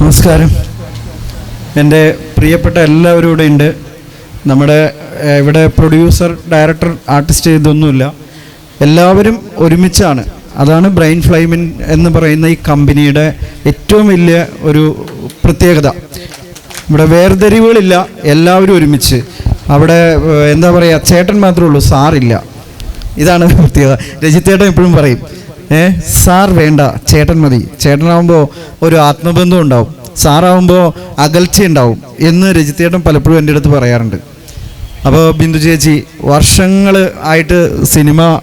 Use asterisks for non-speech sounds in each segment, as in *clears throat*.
നമസ്കാരം. എന്റെ പ്രിയപ്പെട്ട എല്ലാവരും ഇവിടെ ഉണ്ട്. നമ്മുടെ ഇവിടെ പ്രൊഡ്യൂസർ ഡയറക്ടർ ആർട്ടിസ്റ്റ് ഇതൊന്നുമില്ല. എല്ലാവരും ഒരുമിച്ചാണ്. അതാണ് ബ്രെയിൻ ഫ്ലൈമിൻ എന്ന് പറയുന്ന ഈ കമ്പനിയുടെ ഏറ്റവും വലിയ ഒരു പ്രത്യേകത. ഇവിടെ വേർതിരിവുകളില്ല. എല്ലാവരും ഒരുമിച്ച്. അവിടെ എന്താ പറയുക ചേട്ടൻ മാത്രമേ ഉള്ളൂ സാറില്ല. ഇതാണ് പ്രത്യേകത. രജിത്തേട്ടൻ എപ്പോഴും പറയും ഏ? സാർ വേണ്ട. ചേട്ടൻ മതി. ചേട്ടനാവുമ്പോൾ ഒരു ആത്മബന്ധം ഉണ്ടാവും. സാറാവുമ്പോൾ അകൽച്ച ഉണ്ടാവും എന്ന് രജിത്തേട്ടൻ പലപ്പോഴും എന്റെ അടുത്ത് പറയാറുണ്ട്. അപ്പോൾ ബിന്ദു ചേച്ചി വർഷങ്ങൾ ആയിട്ട് സിനിമ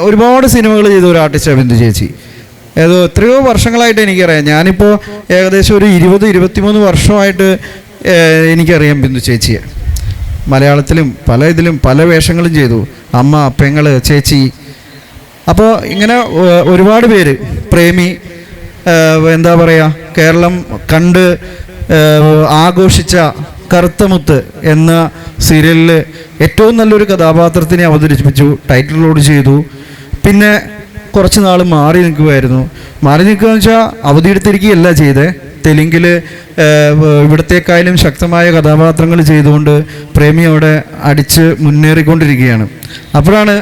ഒരുപാട് സിനിമകൾ ചെയ്ത ഒരു ആർട്ടിസ്റ്റാണ് ബിന്ദു ചേച്ചി. ഏതോ എത്രയോ വർഷങ്ങളായിട്ട് എനിക്കറിയാം. ഞാനിപ്പോൾ ഏകദേശം ഒരു ഇരുപത് ഇരുപത്തിമൂന്ന് വർഷമായിട്ട് എനിക്കറിയാം ബിന്ദു ചേച്ചിയെ. മലയാളത്തിലും പല ഇതിലും പല വേഷങ്ങളും ചെയ്തു. അമ്മ പെങ്ങൾ ചേച്ചി അപ്പോൾ ഇങ്ങനെ ഒരുപാട് പേര് പ്രേമി എന്താ പറയുക കേരളം കണ്ട് ആഘോഷിച്ച കറുത്തമുത്ത് എന്ന സീരിയലിൽ ഏറ്റവും നല്ലൊരു കഥാപാത്രത്തിനെ അവതരിപ്പിച്ചു ടൈറ്റിൽ റോഡ് ചെയ്തു. പിന്നെ കുറച്ച് നാൾ മാറി നിൽക്കുമായിരുന്നു മാറി നിൽക്കുക എന്ന് വെച്ചാൽ അവധിയെടുത്തിരിക്കുകയല്ല ചെയ്തേ. തെലുങ്കിൽ ഇവിടത്തേക്കായാലും ശക്തമായ കഥാപാത്രങ്ങൾ ചെയ്തുകൊണ്ട് പ്രേമി അവിടെ അടിച്ച് മുന്നേറിക്കൊണ്ടിരിക്കുകയാണ്. അപ്പോഴാണ്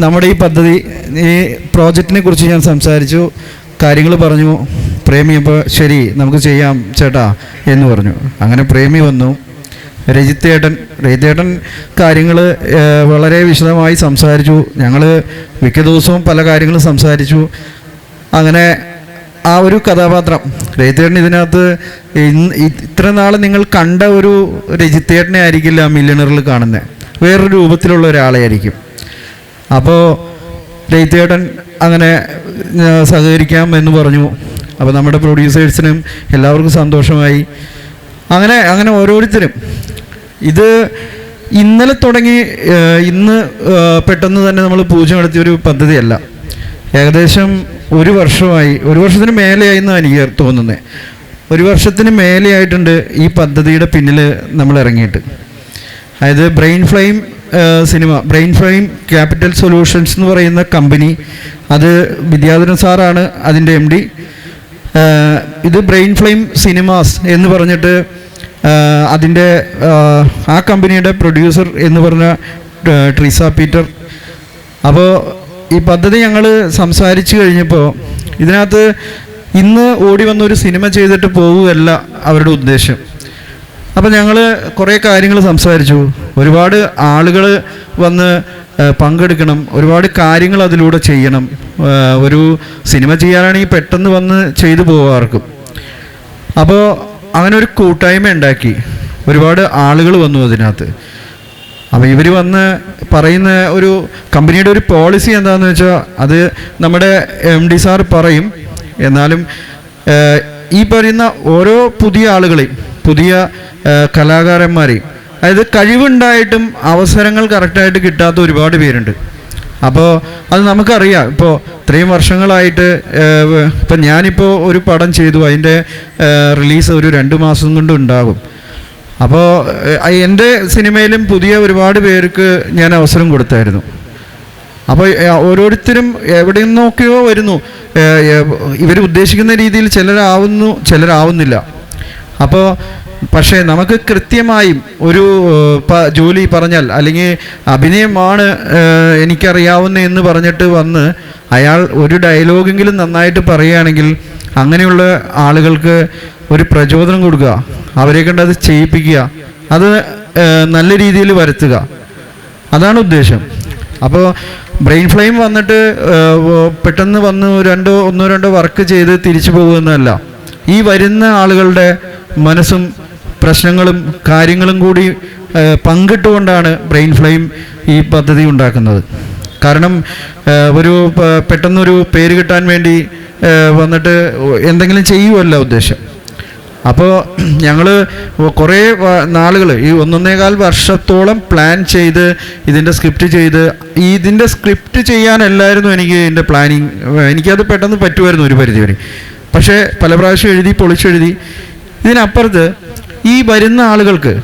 നമ്മുടെ ഈ പദ്ധതി ഈ പ്രോജക്റ്റിനെ കുറിച്ച് ഞാൻ സംസാരിച്ചു. കാര്യങ്ങൾ പറഞ്ഞു. പ്രേമി അപ്പോൾ ശരി നമുക്ക് ചെയ്യാം ചേട്ടാ എന്ന് പറഞ്ഞു. അങ്ങനെ പ്രേമി വന്നു. രജിത്തേട്ടൻ രജിത്തേട്ടൻ കാര്യങ്ങൾ വളരെ വിശദമായി സംസാരിച്ചു. ഞങ്ങൾ മിക്ക ദിവസവും പല കാര്യങ്ങളും സംസാരിച്ചു. അങ്ങനെ ആ ഒരു കഥാപാത്രം. രജിത്തേട്ടൻ ഇതിനകത്ത് ഇത്ര നാൾ നിങ്ങൾ കണ്ട ഒരു രജിത്തേട്ടനെ ആയിരിക്കില്ല മില്യണറിൽ കാണുന്നത് വേറൊരു രൂപത്തിലുള്ള ഒരാളെ ആയിരിക്കും അപ്പോൾ രജിത്തേട്ടൻ അങ്ങനെ സഹകരിക്കാം എന്ന് പറഞ്ഞു. അപ്പോൾ നമ്മുടെ പ്രൊഡ്യൂസേഴ്സിനും എല്ലാവർക്കും സന്തോഷമായി. അങ്ങനെ അങ്ങനെ ഓരോരുത്തരും. ഇത് ഇന്നലെ തുടങ്ങി ഇന്ന് പെട്ടെന്ന് തന്നെ നമ്മൾ പൂജ നടത്തിയ ഒരു പദ്ധതിയല്ല. ഏകദേശം ഒരു വർഷമായി ഒരു വർഷത്തിന് മേലെയായി എന്നാണ് എനിക്ക് തോന്നുന്നത് ഒരു വർഷത്തിന് മേലെയായിട്ടുണ്ട് ഈ പദ്ധതിയുടെ പിന്നിൽ നമ്മൾ ഇറങ്ങിയിട്ട്. അതായത് Brain Flame Cinema Brain Flame Capital Solutions എന്ന് പറയുന്ന കമ്പനി അത് വിദ്യാധരൻ സാറാണ് അതിന്റെ എം ഡി. ഇത് ബ്രെയിൻ ഫ്ലെയിം സിനിമാസ് എന്ന് പറഞ്ഞിട്ട് അതിന്റെ ആ കമ്പനിയുടെ പ്രൊഡ്യൂസർ എന്ന് പറഞ്ഞ ട്രീസ പീറ്റർ. അപ്പോൾ ഈ പദ്ധതി ഞങ്ങൾ സംസാരിച്ചു കഴിഞ്ഞപ്പോൾ ഇതിനകത്ത് ഇന്ന് ഓടി വന്ന ഒരു സിനിമ ചെയ്തിട്ട് പോവുകയല്ല അവരുടെ ഉദ്ദേശം. അപ്പം ഞങ്ങൾ കുറേ കാര്യങ്ങൾ സംസാരിച്ചു. ഒരുപാട് ആളുകൾ വന്ന് പങ്കെടുക്കണം. ഒരുപാട് കാര്യങ്ങൾ അതിലൂടെ ചെയ്യണം. ഒരു സിനിമ ചെയ്യാനാണെങ്കിൽ പെട്ടെന്ന് വന്ന് ചെയ്തു പോവാർക്കും. അപ്പോൾ അങ്ങനെ ഒരു കൂട്ടായ്മ ഉണ്ടാക്കി. ഒരുപാട് ആളുകൾ വന്നു അതിനകത്ത്. അപ്പോൾ ഇവർ വന്ന് പറയുന്ന ഒരു കമ്പനിയുടെ ഒരു പോളിസി എന്താണെന്ന് വെച്ചാൽ അത് നമ്മുടെ എം ഡി സാർ പറയും. എന്നാലും ഈ പറയുന്ന ഓരോ പുതിയ ആളുകളെയും പുതിയ കലാകാരന്മാരെയും അതായത് കഴിവുണ്ടായിട്ടും അവസരങ്ങൾ കറക്റ്റായിട്ട് കിട്ടാത്ത ഒരുപാട് പേരുണ്ട്. അപ്പോൾ അത് നമുക്കറിയാം. ഇപ്പോൾ ഇത്രയും വർഷങ്ങളായിട്ട് ഇപ്പം ഞാനിപ്പോൾ ഒരു പടം ചെയ്തു. അതിന്റെ റിലീസ് ഒരു രണ്ട് മാസം കൊണ്ട് ഉണ്ടാകും. അപ്പോൾ എന്റെ സിനിമയിലും പുതിയ ഒരുപാട് പേർക്ക് ഞാൻ അവസരം കൊടുത്തായിരുന്നു. അപ്പോൾ ഓരോരുത്തരും എവിടെ നിന്നൊക്കെയോ വരുന്നു. ഇവർ ഉദ്ദേശിക്കുന്ന രീതിയിൽ ചിലരാവുന്നു ചിലരാവുന്നില്ല. അപ്പോൾ പക്ഷേ നമുക്ക് കൃത്യമായും ഒരു ജോലി പറഞ്ഞാൽ അല്ലെങ്കിൽ അഭിനയമാണ് എനിക്കറിയാവുന്ന എന്ന് പറഞ്ഞിട്ട് വന്ന് അയാൾ ഒരു ഡയലോഗെങ്കിലും നന്നായിട്ട് പറയുകയാണെങ്കിൽ അങ്ങനെയുള്ള ആളുകൾക്ക് ഒരു പ്രചോദനം കൊടുക്കുക. അവരെ കണ്ട് അത് ചെയ്യിപ്പിക്കുക. അത് നല്ല രീതിയിൽ വരുത്തുക. അതാണ് ഉദ്ദേശം. അപ്പോൾ ബ്രെയിൻ ഫ്ലെയിം വന്നിട്ട് പെട്ടെന്ന് വന്ന് രണ്ടോ ഒന്നോ രണ്ടോ വർക്ക് ചെയ്ത് തിരിച്ചു പോകുന്നതല്ല. ഈ വരുന്ന ആളുകളുടെ മനസ്സും പ്രശ്നങ്ങളും കാര്യങ്ങളും കൂടി പങ്കിട്ടുകൊണ്ടാണ് ബ്രെയിൻ ഫ്ലെയിം ഈ പദ്ധതി ഉണ്ടാക്കുന്നത്. കാരണം ഒരു പെട്ടെന്നൊരു പേര് കിട്ടാൻ വേണ്ടി വന്നിട്ട് എന്തെങ്കിലും ചെയ്യുമല്ല ഉദ്ദേശം. അപ്പോൾ *clears throat* ഞങ്ങൾ കുറേ നാളുകൾ ഈ ഒന്നൊന്നേകാൽ വർഷത്തോളം പ്ലാൻ ചെയ്ത് ഇതിന്റെ സ്ക്രിപ്റ്റ് ചെയ്ത് ഇതിന്റെ സ്ക്രിപ്റ്റ് ചെയ്യാനല്ലായിരുന്നു എനിക്ക് ഇതിന്റെ പ്ലാനിങ് എനിക്കത് പെട്ടെന്ന് പറ്റുമായിരുന്നു ഒരു പരിധി വരെ പക്ഷേ പല പ്രാവശ്യം എഴുതി പൊളിച്ചെഴുതി. ഇതിനപ്പുറത്ത് ഈ വരുന്ന ആളുകൾക്ക്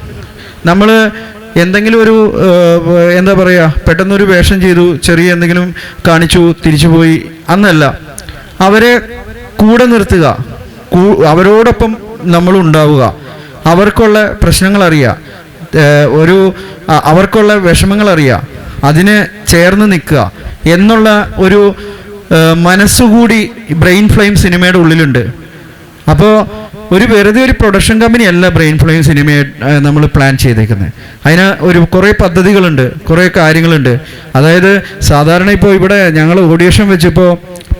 നമ്മൾ എന്തെങ്കിലും ഒരു എന്താ പറയുക പെട്ടെന്നൊരു വേഷം ചെയ്തു ചെറിയ എന്തെങ്കിലും കാണിച്ചു തിരിച്ചു പോയി അന്നല്ല. അവരെ കൂടെ നിർത്തുക. അവരോടൊപ്പം നമ്മളും ഉണ്ടാവുക അവർക്കുള്ള പ്രശ്നങ്ങൾ അറിയാം ഒരു അവർക്കുള്ള വിഷമങ്ങൾ അറിയാം അതിന് ചേർന്ന് നിൽക്കുക എന്നുള്ള ഒരു മനസ്സുകൂടി ബ്രെയിൻ ഫ്ലെയിം സിനിമയുടെ ഉള്ളിലുണ്ട്. അപ്പോൾ ഒരു വെറുതെ ഒരു പ്രൊഡക്ഷൻ കമ്പനി അല്ല ബ്രെയിൻ ഫ്ലെയിം സിനിമ നമ്മൾ പ്ലാൻ ചെയ്തേക്കുന്നത്. അതിന് ഒരു കുറേ പദ്ധതികളുണ്ട് കുറേ കാര്യങ്ങളുണ്ട്. അതായത് സാധാരണ ഇപ്പോൾ ഇവിടെ ഞങ്ങൾ ഓഡിയേഷൻ വെച്ചപ്പോൾ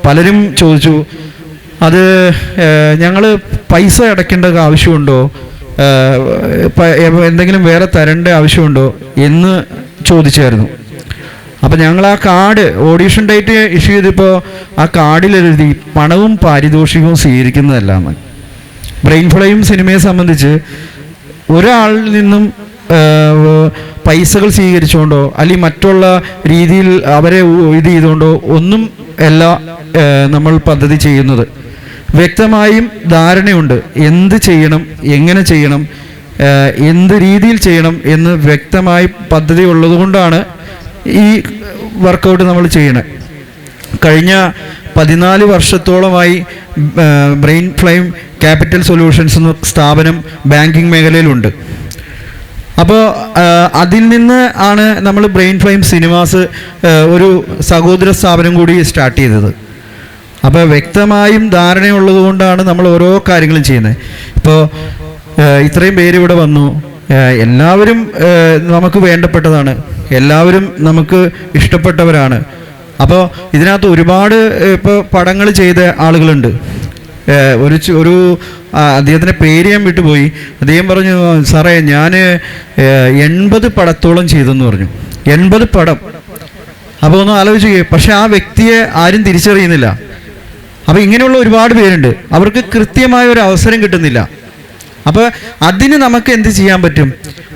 പലരും ചോദിച്ചു അത് ഞങ്ങൾ പൈസ അടയ്ക്കേണ്ട ആവശ്യമുണ്ടോ? എന്തെങ്കിലും വേറെ തരേണ്ട ആവശ്യമുണ്ടോ എന്ന് ചോദിച്ചായിരുന്നു. അപ്പം ഞങ്ങൾ ആ കാർഡ് ഓഡീഷൻ ഡേറ്റ് ഇഷ്യൂ ചെയ്തപ്പോൾ ആ കാർഡിൽ എഴുതി പണവും പാരിതോഷികവും സ്വീകരിക്കുന്നതല്ല എന്ന് ബ്രെയിൻ ഫ്ലൈയും സിനിമയെ സംബന്ധിച്ച് ഒരാളിൽ നിന്നും പൈസകൾ സ്വീകരിച്ചുകൊണ്ടോ അല്ലെങ്കിൽ മറ്റുള്ള രീതിയിൽ അവരെ ഇത് ചെയ്തുകൊണ്ടോ ഒന്നും അല്ല ആ, നമ്മൾ പദ്ധതി ചെയ്യുന്നത്. വ്യക്തമായും ധാരണയുണ്ട്. എന്ത് ചെയ്യണം എങ്ങനെ ചെയ്യണം എന്ത് രീതിയിൽ ചെയ്യണം എന്ന് വ്യക്തമായി പദ്ധതി ഉള്ളതുകൊണ്ടാണ് ഈ വർക്കൗട്ട് നമ്മൾ ചെയ്യണത് കഴിഞ്ഞ പതിനാല് വർഷത്തോളമായി ബ്രെയിൻ ഫ്ലെയിം ക്യാപിറ്റൽ സൊല്യൂഷൻസ് എന്ന സ്ഥാപനം ബാങ്കിങ് മേഖലയിലുണ്ട്. അപ്പോൾ അതിൽ നിന്ന് ആണ് നമ്മൾ ബ്രെയിൻ ഫ്ലെയിം സിനിമാസ് ഒരു സഹോദര സ്ഥാപനം കൂടി സ്റ്റാർട്ട് ചെയ്തത്. അപ്പോൾ വ്യക്തമായും ധാരണയുള്ളത് കൊണ്ടാണ് നമ്മൾ ഓരോ കാര്യങ്ങളും ചെയ്യുന്നത്. ഇപ്പോൾ ഇത്രയും പേര് ഇവിടെ വന്നു. എല്ലാവരും നമുക്ക് വേണ്ടപ്പെട്ടതാണ്. എല്ലാവരും നമുക്ക് ഇഷ്ടപ്പെട്ടവരാണ്. അപ്പോൾ ഇതിനകത്ത് ഒരുപാട് ഇപ്പോൾ പടങ്ങൾ ചെയ്ത ആളുകളുണ്ട്. ഒരു ഒരു അദ്ദേഹത്തിന്റെ പേര് ഞാൻ വിട്ടുപോയി. അദ്ദേഹം പറഞ്ഞു സാറേ ഞാൻ എൺപത് പടത്തോളം ചെയ്തെന്ന് പറഞ്ഞു. എൺപത് പടം. അപ്പോൾ ഒന്ന് ആലോചിക്കുക പക്ഷെ ആ വ്യക്തിയെ ആരും തിരിച്ചറിയുന്നില്ല. അപ്പോൾ ഇങ്ങനെയുള്ള ഒരുപാട് പേരുണ്ട്. അവർക്ക് കൃത്യമായ ഒരു അവസരം കിട്ടുന്നില്ല. അപ്പോൾ അതിന് നമുക്ക് എന്ത് ചെയ്യാൻ പറ്റും?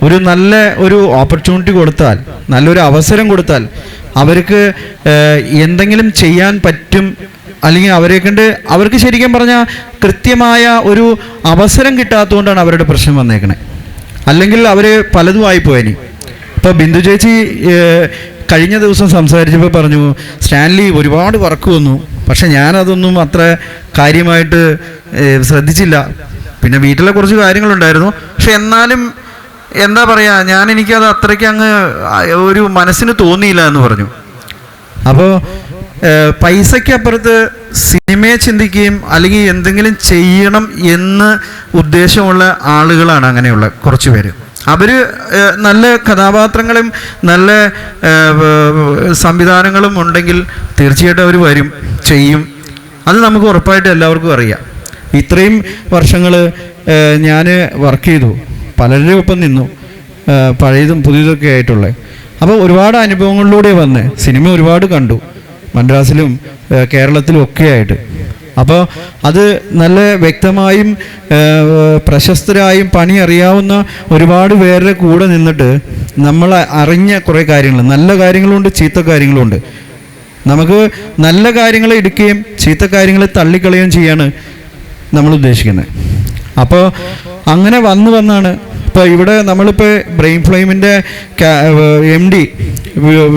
ഒരു നല്ല ഒരു ഓപ്പർച്യൂണിറ്റി കൊടുത്താൽ നല്ലൊരു അവസരം കൊടുത്താൽ അവർക്ക് എന്തെങ്കിലും ചെയ്യാൻ പറ്റും. അല്ലെങ്കിൽ അവരെ കണ്ട് അവർക്ക് ശരിക്കും പറഞ്ഞാൽ കൃത്യമായ ഒരു അവസരം കിട്ടാത്തതുകൊണ്ടാണ് അവരുടെ പ്രശ്നം വന്നേക്കണേ. അല്ലെങ്കിൽ അവർ പലതും ആയിപ്പോയനി. ഇപ്പോൾ ബിന്ദു ചേച്ചി കഴിഞ്ഞ ദിവസം സംസാരിച്ചപ്പോൾ പറഞ്ഞു സ്റ്റാൻലി ഒരുപാട് വർക്ക് വന്നു. പക്ഷെ ഞാനതൊന്നും അത്ര കാര്യമായിട്ട് ശ്രദ്ധിച്ചില്ല. പിന്നെ വീട്ടിലെ കുറച്ച് കാര്യങ്ങളുണ്ടായിരുന്നു. പക്ഷെ എന്നാലും എന്താ പറയുക ഞാൻ എനിക്കത് അത്രയ്ക്ക് അങ്ങ് ഒരു മനസ്സിന് തോന്നിയില്ല എന്ന് പറഞ്ഞു. അപ്പോൾ പൈസയ്ക്കപ്പുറത്ത് സിനിമയെ ചിന്തിക്കുകയും അല്ലെങ്കിൽ എന്തെങ്കിലും ചെയ്യണം എന്ന് ഉദ്ദേശമുള്ള ആളുകളാണ് അങ്ങനെയുള്ള കുറച്ച് പേര്. അവർ നല്ല കഥാപാത്രങ്ങളും നല്ല സംവിധാനങ്ങളും ഉണ്ടെങ്കിൽ തീർച്ചയായിട്ടും അവർ വരും ചെയ്യും. അത് നമുക്ക് ഉറപ്പായിട്ട് എല്ലാവർക്കും അറിയാം. ഇത്രയും വർഷങ്ങൾ ഞാൻ വർക്ക് ചെയ്തു. പലരുടെ ഒപ്പം നിന്നു. പഴയതും പുതിയതൊക്കെ ആയിട്ടുള്ളത് അപ്പോൾ ഒരുപാട് അനുഭവങ്ങളിലൂടെ വന്ന് സിനിമ ഒരുപാട് കണ്ടു. മദ്രാസിലും കേരളത്തിലും ഒക്കെ ആയിട്ട്. അപ്പോൾ അത് നല്ല വ്യക്തമായും പ്രശസ്തരായും പണി അറിയാവുന്ന ഒരുപാട് പേരുടെ കൂടെ നിന്നിട്ട് നമ്മൾ അറിഞ്ഞ കുറേ കാര്യങ്ങൾ നല്ല കാര്യങ്ങളുണ്ട് ചീത്ത കാര്യങ്ങളുണ്ട്. നമുക്ക് നല്ല കാര്യങ്ങൾ എടുക്കുകയും ചീത്ത കാര്യങ്ങളെ തള്ളിക്കളയുകയും ചെയ്യാണ് നമ്മൾ ഉദ്ദേശിക്കുന്നത്. അപ്പോൾ അങ്ങനെ വന്നു വന്നാണ്. ഇപ്പോൾ ഇവിടെ നമ്മളിപ്പോൾ Brain ഫ്ലെയിമിന്റെ M D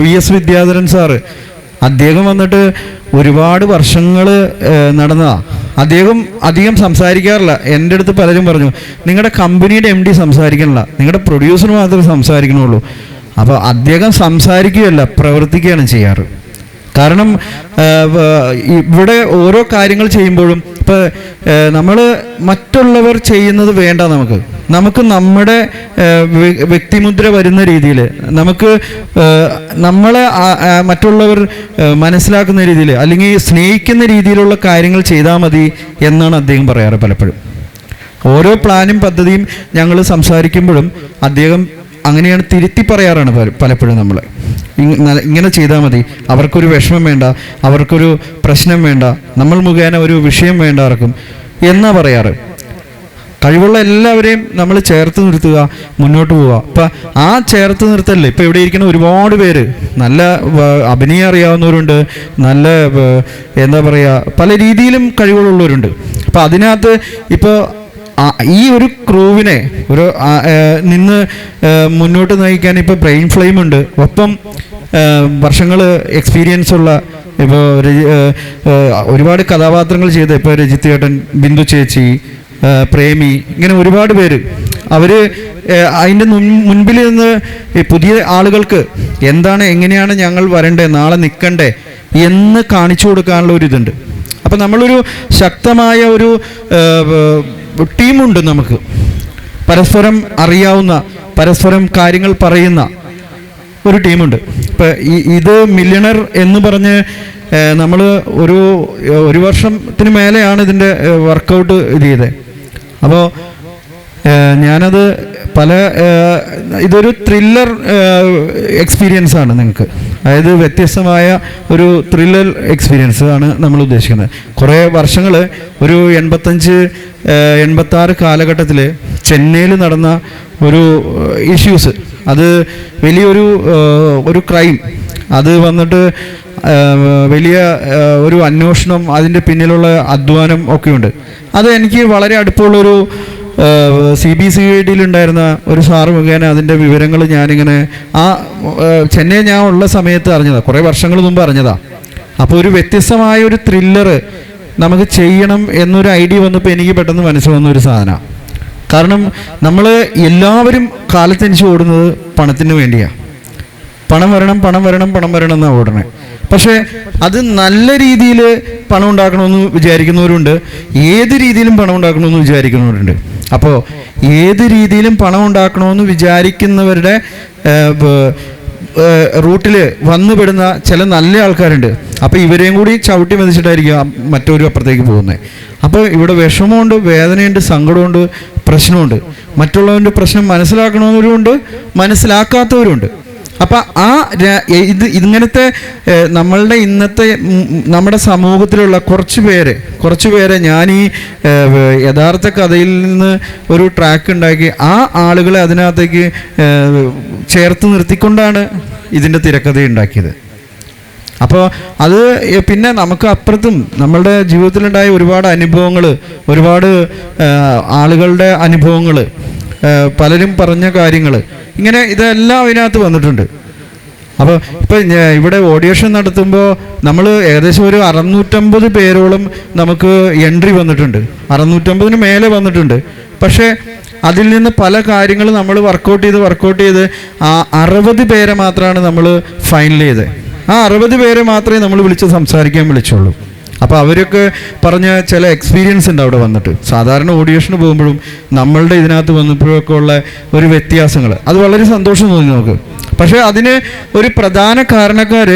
V S Vidyadharan sir അദ്ദേഹം വന്നിട്ട് ഒരുപാട് വർഷങ്ങൾ നടന്നതാ. അദ്ദേഹം അധികം സംസാരിക്കാറില്ല. എന്റെ അടുത്ത് പലരും പറഞ്ഞു നിങ്ങളുടെ കമ്പനിയുടെ എം ഡി സംസാരിക്കണില്ല. നിങ്ങളുടെ പ്രൊഡ്യൂസർ മാത്രമേ സംസാരിക്കണുള്ളൂ. അപ്പോൾ അദ്ദേഹം സംസാരിക്കുകയല്ല പ്രവർത്തിക്കുകയാണ് ചെയ്യാറ്. കാരണം ഇവിടെ ഓരോ കാര്യങ്ങൾ ചെയ്യുമ്പോഴും ഇപ്പം നമ്മൾ മറ്റുള്ളവർ ചെയ്യുന്നത് വേണ്ട നമുക്ക്. നമുക്ക് നമ്മുടെ വ്യക്തിമുദ്ര വരുന്ന രീതിയിൽ നമുക്ക് നമ്മളെ മറ്റുള്ളവർ മനസ്സിലാക്കുന്ന രീതിയിൽ അല്ലെങ്കിൽ സ്നേഹിക്കുന്ന രീതിയിലുള്ള കാര്യങ്ങൾ ചെയ്താൽ മതി എന്നാണ് അദ്ദേഹം പറയാറ് പലപ്പോഴും. ഓരോ പ്ലാനും പദ്ധതിയും ഞങ്ങൾ സംസാരിക്കുമ്പോഴും അദ്ദേഹം അങ്ങനെയാണ് തിരുത്തി പറയാറാണ് പലപ്പോഴും നമ്മൾ ഇങ്ങനെ ചെയ്താൽ മതി. അവർക്കൊരു വിഷമം വേണ്ട. അവർക്കൊരു പ്രശ്നം വേണ്ട. നമ്മൾ മുഖേന ഒരു വിഷയം വേണ്ട ആർക്കും എന്നാ പറയാറ്. കഴിവുള്ള എല്ലാവരെയും നമ്മൾ ചേർത്ത് നിർത്തുക മുന്നോട്ട് പോവുക. അപ്പം ആ ചേർത്ത് നിർത്തല്ലേ ഇപ്പം ഇവിടെ ഇരിക്കുന്ന ഒരുപാട് പേര്. നല്ല അഭിനയം അറിയാവുന്നവരുണ്ട്. നല്ല എന്താ പറയുക പല രീതിയിലും കഴിവുകളുള്ളവരുണ്ട് അപ്പം അതിനകത്ത് ഇപ്പോൾ ഈ ഒരു ക്രൂവിനെ ഒരു നിന്ന് മുന്നോട്ട് നയിക്കാൻ ഇപ്പോൾ ബ്രെയിൻ ഫ്ലെയിം ഉണ്ട്. ഒപ്പം വർഷങ്ങൾ എക്സ്പീരിയൻസ് ഉള്ള ഇപ്പോൾ ഒരുപാട് കഥാപാത്രങ്ങൾ ചെയ്ത ഇപ്പോൾ രജിത്ത് ചേട്ടൻ ബിന്ദു ചേച്ചി പ്രേമി ഇങ്ങനെ ഒരുപാട് പേര്. അവർ അതിന്റെ മുൻപിൽ നിന്ന് പുതിയ ആളുകൾക്ക് എന്താണ് എങ്ങനെയാണ് ഞങ്ങൾ വരണ്ടേ നാളെ നിൽക്കണ്ടേ എന്ന് കാണിച്ചു കൊടുക്കാനുള്ള ഒരു ഇതുണ്ട്. അപ്പം നമ്മളൊരു ശക്തമായ ഒരു ടീമുണ്ട് നമുക്ക്. പരസ്പരം അറിയാവുന്ന പരസ്പരം കാര്യങ്ങൾ പറയുന്ന ഒരു ടീമുണ്ട്. ഇപ്പം ഇത് മില്യണർ എന്ന് പറഞ്ഞ് നമ്മൾ ഒരു ഒരു വർഷത്തിന് മേലെയാണ് ഇതിന്റെ വർക്കൗട്ട് ഇത് ചെയ്തത് അപ്പോൾ ഞാനത് പല ഇതൊരു ത്രില്ലർ എക്സ്പീരിയൻസ് ആണ് നിങ്ങൾക്ക് അതായത് വ്യത്യസ്തമായ ഒരു ത്രില്ലർ എക്സ്പീരിയൻസ് ആണ് നമ്മൾ ഉദ്ദേശിക്കുന്നത്. കുറേ വർഷങ്ങൾ ഒരു എൺപത്തഞ്ച് എൺപത്തി ആറ് കാലഘട്ടത്തിൽ ചെന്നൈയിൽ നടന്ന ഒരു ഇഷ്യൂസ് അത് വലിയൊരു ഒരു ക്രൈം അത് വന്നിട്ട് വലിയ ഒരു അന്വേഷണം അതിന്റെ പിന്നിലുള്ള അധ്വാനം ഒക്കെയുണ്ട്. അത് എനിക്ക് വളരെ അടുപ്പമുള്ളൊരു സി ബി സി ഐ ഡിയിലുണ്ടായിരുന്ന ഒരു സാറ് മുഖേന അതിന്റെ വിവരങ്ങൾ ഞാനിങ്ങനെ ആ ചെന്നൈ ഞാൻ ഉള്ള സമയത്ത് അറിഞ്ഞതാണ് കുറേ വർഷങ്ങൾ മുമ്പ് അറിഞ്ഞതാണ് അപ്പോൾ ഒരു വ്യത്യസ്തമായ ഒരു ത്രില്ലർ നമുക്ക് ചെയ്യണം എന്നൊരു ഐഡിയ വന്നപ്പോൾ എനിക്ക് പെട്ടെന്ന് മനസ്സിൽ വന്ന ഒരു സാധനമാണ് കാരണം നമ്മൾ എല്ലാവരും കാലത്തനുസരിച്ച് ഓടുന്നത് പണത്തിന് വേണ്ടിയാണ് പണം വരണം പണം വരണം പണം വരണം എന്നാണ് ഓടണേ പക്ഷേ അത് നല്ല രീതിയിൽ പണം ഉണ്ടാക്കണമെന്ന് വിചാരിക്കുന്നവരുണ്ട്. ഏത് രീതിയിലും പണം ഉണ്ടാക്കണമെന്ന് വിചാരിക്കുന്നവരുണ്ട്. അപ്പോൾ ഏത് രീതിയിലും പണം ഉണ്ടാക്കണമെന്ന് വിചാരിക്കുന്നവരുടെ റൂട്ടിൽ വന്നുപെടുന്ന ചില നല്ല ആൾക്കാരുണ്ട്. അപ്പോൾ ഇവരെയും കൂടി ചവിട്ടി മതിച്ചിട്ടായിരിക്കും മറ്റൊരു അപ്പുറത്തേക്ക് പോകുന്നത് അപ്പോൾ ഇവിടെ വിഷമമുണ്ട് വേദനയുണ്ട് സങ്കടമുണ്ട് പ്രശ്നമുണ്ട്. മറ്റുള്ളവന്റെ പ്രശ്നം മനസ്സിലാക്കണമെന്നവരുമുണ്ട് മനസ്സിലാക്കാത്തവരുമുണ്ട്. അപ്പൊ ആ ഇത് ഇങ്ങനത്തെ നമ്മളുടെ ഇന്നത്തെ നമ്മുടെ സമൂഹത്തിലുള്ള കുറച്ച് പേര് കുറച്ച് പേരെ ഞാൻ ഈ യഥാർത്ഥ കഥയിൽ നിന്ന് ഒരു ട്രാക്ക് ഉണ്ടാക്കി ആ ആളുകളെ അതിനകത്തേക്ക് ചേർത്ത് നിർത്തിക്കൊണ്ടാണ് ഇതിന്റെ തിരക്കഥ ഉണ്ടാക്കിയത്. അപ്പോൾ അത് പിന്നെ നമുക്ക് അപ്പുറത്തും നമ്മളുടെ ജീവിതത്തിലുണ്ടായ ഒരുപാട് അനുഭവങ്ങൾ ഒരുപാട് ആളുകളുടെ അനുഭവങ്ങൾ പലരും പറഞ്ഞ കാര്യങ്ങൾ ഇങ്ങനെ ഇതെല്ലാം അതിനകത്ത് വന്നിട്ടുണ്ട്. അപ്പോൾ ഇപ്പം ഇവിടെ ഓഡിയേഷൻ നടത്തുമ്പോൾ നമ്മൾ ഏകദേശം ഒരു അറുന്നൂറ്റമ്പത് പേരോളം നമുക്ക് എൻട്രി വന്നിട്ടുണ്ട്. അറുന്നൂറ്റമ്പതിന് മേലെ വന്നിട്ടുണ്ട്. പക്ഷേ അതിൽ നിന്ന് പല കാര്യങ്ങൾ നമ്മൾ വർക്കൗട്ട് ചെയ്ത് വർക്കൗട്ട് ചെയ്ത് ആ അറുപത് പേരെ മാത്രമാണ് നമ്മൾ ഫൈനൽ ചെയ്തത്. ആ അറുപത് പേരെ മാത്രമേ നമ്മൾ വിളിച്ച് സംസാരിക്കാൻ വിളിച്ചുള്ളൂ. അപ്പോൾ അവരൊക്കെ പറഞ്ഞ ചില എക്സ്പീരിയൻസ് ഉണ്ട് അവിടെ വന്നിട്ട്. സാധാരണ ഓഡിയേഷന് പോകുമ്പോഴും നമ്മളുടെ ഇതിനകത്ത് വന്നപ്പോഴൊക്കെ ഉള്ള ഒരു വ്യത്യാസങ്ങൾ അത് വളരെ സന്തോഷം തോന്നി നമുക്ക്. പക്ഷേ അതിന് ഒരു പ്രധാന കാരണക്കാർ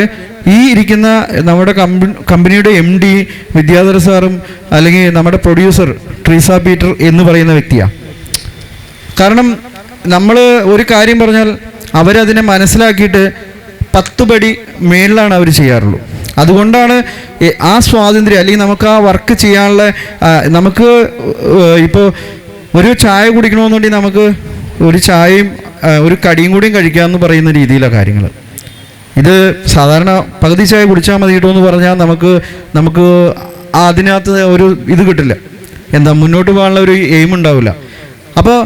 ഈ ഇരിക്കുന്ന നമ്മുടെ കമ്പ കമ്പനിയുടെ എം ഡി വിദ്യാധര സാറും അല്ലെങ്കിൽ നമ്മുടെ പ്രൊഡ്യൂസർ ട്രീസ പീറ്റർ എന്ന് പറയുന്ന വ്യക്തിയാണ് കാരണം നമ്മൾ ഒരു കാര്യം പറഞ്ഞാൽ അവരതിനെ മനസ്സിലാക്കിയിട്ട് പത്ത് പടി മേളിലാണ് അവർ ചെയ്യാറുള്ളൂ. അതുകൊണ്ടാണ് ആ സ്വാതന്ത്ര്യം അല്ലെങ്കിൽ നമുക്ക് ആ വർക്ക് ചെയ്യാനുള്ള നമുക്ക് ഇപ്പോൾ ഒരു ചായ കുടിക്കണമെന്നുണ്ടെങ്കിൽ നമുക്ക് ഒരു ചായയും ഒരു കടിയും കൂടിയും കഴിക്കാമെന്ന് പറയുന്ന രീതിയിലാണ് കാര്യങ്ങൾ. ഇത് സാധാരണ പകുതി ചായ കുടിച്ചാൽ മതി കിട്ടുമെന്ന് പറഞ്ഞാൽ നമുക്ക് നമുക്ക് അതിനകത്ത് ഒരു ഇത് കിട്ടില്ല. എന്താ മുന്നോട്ട് പോകാനുള്ള ഒരു എയിം ഉണ്ടാവില്ല. അപ്പോൾ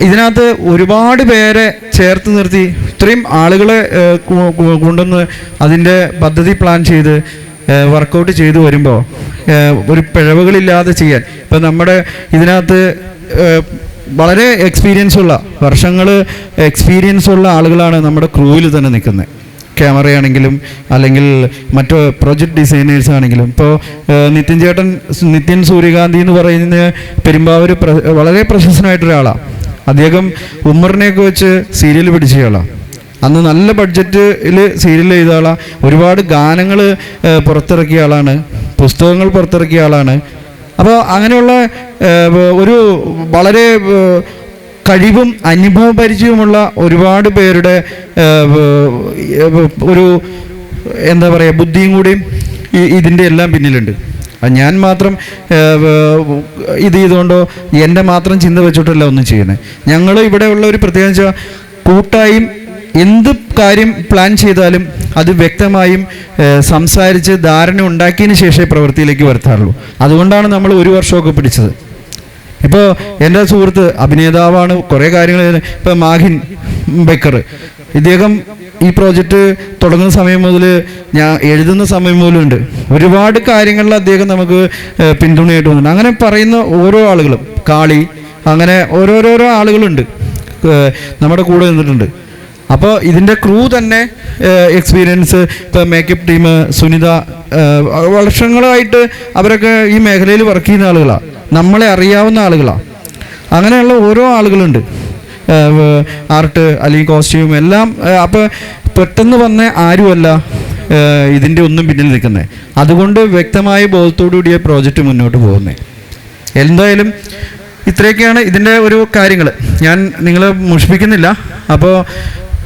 ഇതിനകത്ത് ഒരുപാട് പേരെ ചേർത്ത് നിർത്തി ഇത്രയും ആളുകളെ കൊണ്ടുവന്ന് അതിന്റെ പദ്ധതി പ്ലാൻ ചെയ്ത് വർക്കൗട്ട് ചെയ്തു വരുമ്പോൾ ഒരു പിഴവുകളില്ലാതെ ചെയ്യാൻ. ഇപ്പം നമ്മുടെ ഇതിനകത്ത് വളരെ എക്സ്പീരിയൻസ് ഉള്ള വർഷങ്ങൾ എക്സ്പീരിയൻസ് ഉള്ള ആളുകളാണ് നമ്മുടെ ക്രൂവിൽ തന്നെ നിൽക്കുന്നത്. ക്യാമറയാണെങ്കിലും അല്ലെങ്കിൽ മറ്റു പ്രൊജക്ട് ഡിസൈനേഴ്സ് ആണെങ്കിലും. ഇപ്പോൾ നിത്യൻ ചേട്ടൻ നിത്യൻ സൂര്യകാന്തി എന്ന് പറയുന്ന പെരുമ്പാവൂർ പ്ര- വളരെ പ്രശസ്തനായിട്ടൊരാളാണ് അദ്ദേഹം ഉമ്മറിനെയൊക്കെ വെച്ച് സീരിയൽ പിടിച്ചയാളാണ് അന്ന് നല്ല ബഡ്ജറ്റിൽ സീരിയൽ ചെയ്ത ആളാണ് ഒരുപാട് ഗാനങ്ങൾ പുറത്തിറക്കിയ ആളാണ്. പുസ്തകങ്ങൾ പുറത്തിറക്കിയ ആളാണ്. അപ്പോൾ അങ്ങനെയുള്ള ഒരു വളരെ കഴിവും അനുഭവ പരിചയവുമുള്ള ഒരുപാട് പേരുടെ ഒരു എന്താ പറയുക ബുദ്ധിയും കൂടിയും ഇതിന്റെ എല്ലാം പിന്നിലുണ്ട്. ഞാൻ മാത്രം ഇത് ചെയ്തുകൊണ്ടോ എന്റെ മാത്രം ചിന്ത വെച്ചിട്ടല്ല ഒന്നും ചെയ്യുന്നത്. ഞങ്ങൾ ഇവിടെയുള്ള ഒരു പ്രത്യേകത കൂട്ടായും എന്ത് കാര്യം പ്ലാൻ ചെയ്താലും അത് വ്യക്തമായും സംസാരിച്ച് ധാരണ ഉണ്ടാക്കിയതിന് ശേഷമേ പ്രവൃത്തിയിലേക്ക് വരുത്താറുള്ളൂ. അതുകൊണ്ടാണ് നമ്മൾ ഒരു വർഷമൊക്കെ പിടിച്ചത്. ഇപ്പോൾ എന്റെ സുഹൃത്ത് അഭിനേതാവാണ് കുറേ കാര്യങ്ങൾ ഇപ്പോൾ മാഹിൻ ബക്കർ ഇദ്ദേഹം ഈ പ്രോജക്റ്റ് തുടങ്ങുന്ന സമയം മുതൽ ഞാൻ എഴുതുന്ന സമയം മുതലുണ്ട്. ഒരുപാട് കാര്യങ്ങളിൽ അദ്ദേഹം നമുക്ക് പിന്തുണയായിട്ട് വന്നിട്ടുണ്ട്. അങ്ങനെ പറയുന്ന ഓരോ ആളുകളും കാളി അങ്ങനെ ഓരോരോരോ ആളുകളുണ്ട് നമ്മുടെ കൂടെ നിന്നിട്ടുണ്ട്. അപ്പോൾ ഇതിന്റെ ക്രൂ തന്നെ എക്സ്പീരിയൻസ് ഇപ്പോൾ മേക്കപ്പ് ടീം സുനിത വർഷങ്ങളായിട്ട് അവരൊക്കെ ഈ മേഖലയിൽ വർക്ക് ചെയ്യുന്ന ആളുകളാണ് നമ്മളെ അറിയാവുന്ന ആളുകളാണ് അങ്ങനെയുള്ള ഓരോ ആളുകളുണ്ട്. ആർട്ട് അല്ലെങ്കിൽ കോസ്റ്റ്യൂം എല്ലാം അപ്പോൾ പെട്ടെന്ന് വന്ന ആരുമല്ല ഇതിന്റെ ഒന്നും പിന്നിൽ നിൽക്കുന്നത് അതുകൊണ്ട് വ്യക്തമായ ബോധത്തോടുകൂടിയ പ്രോജക്റ്റ് മുന്നോട്ട് പോകുന്നത് എന്തായാലും ഇത്രയൊക്കെയാണ് ഇതിന്റെ ഒരു കാര്യങ്ങൾ ഞാൻ നിങ്ങളെ മുഷിപ്പിക്കുന്നില്ല അപ്പോൾ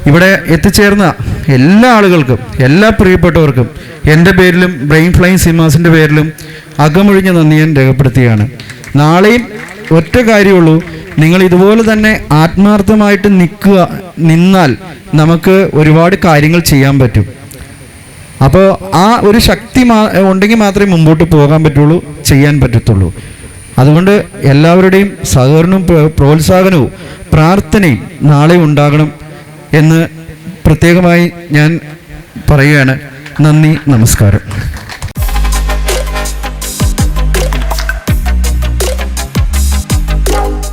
ഇവിടെ എത്തിച്ചേർന്ന എല്ലാ ആളുകൾക്കും എല്ലാ പ്രിയപ്പെട്ടവർക്കും എന്റെ പേരിലും ബ്രെയിൻ ഫ്ലൈൻ സിനിമാസിന്റെ പേരിലും അകമൊഴിഞ്ഞ നന്ദി ഞാൻ രേഖപ്പെടുത്തുകയാണ്. നാളെയും ഒറ്റ കാര്യമുള്ളൂ. നിങ്ങൾ ഇതുപോലെ തന്നെ ആത്മാർത്ഥമായിട്ട് നിൽക്കുക നിന്നാൽ നമുക്ക് ഒരുപാട് കാര്യങ്ങൾ ചെയ്യാൻ പറ്റും. അപ്പോൾ ആ ഒരു ശക്തി മാ ഉണ്ടെങ്കിൽ മാത്രമേ മുമ്പോട്ട് പോകാൻ പറ്റുള്ളൂ ചെയ്യാൻ പറ്റത്തുള്ളൂ. അതുകൊണ്ട് എല്ലാവരുടെയും സഹകരണവും പ്രോത്സാഹനവും പ്രാർത്ഥനയും നാളെ ഉണ്ടാകണം എന്ന് പ്രത്യേകമായി ഞാൻ പറയുകയാണ്. നന്ദി നമസ്കാരം.